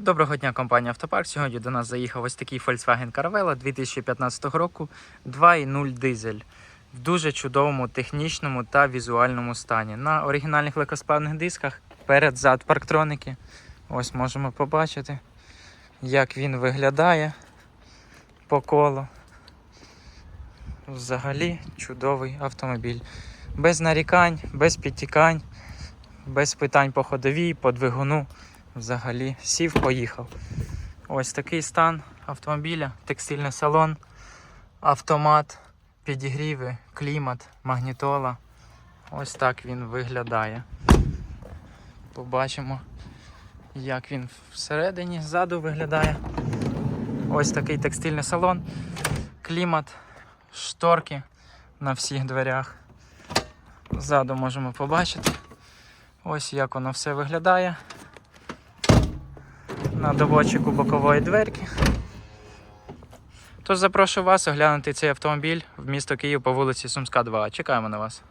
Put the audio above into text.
Доброго дня, компанія Автопарк. Сьогодні до нас заїхав ось такий Volkswagen Caravella 2015 року 2.0 дизель в дуже чудовому технічному та візуальному стані. На оригінальних легкосплавних дисках перед-зад парктроники. Ось можемо побачити, як він виглядає по колу. Взагалі чудовий автомобіль. Без нарікань, без підтікань, без питань по ходовій, по двигуну. Взагалі сів, поїхав. Ось такий стан автомобіля, текстильний салон, автомат, підігріви, клімат, магнітола. Ось так він виглядає. Побачимо, як він всередині, ззаду виглядає. Ось такий текстильний салон, клімат, шторки на всіх дверях. Ззаду можемо побачити. Ось як воно все виглядає на доводчику бокової дверки. Тож запрошую вас оглянути цей автомобіль в місто Київ по вулиці Сумська, 2. Чекаємо на вас.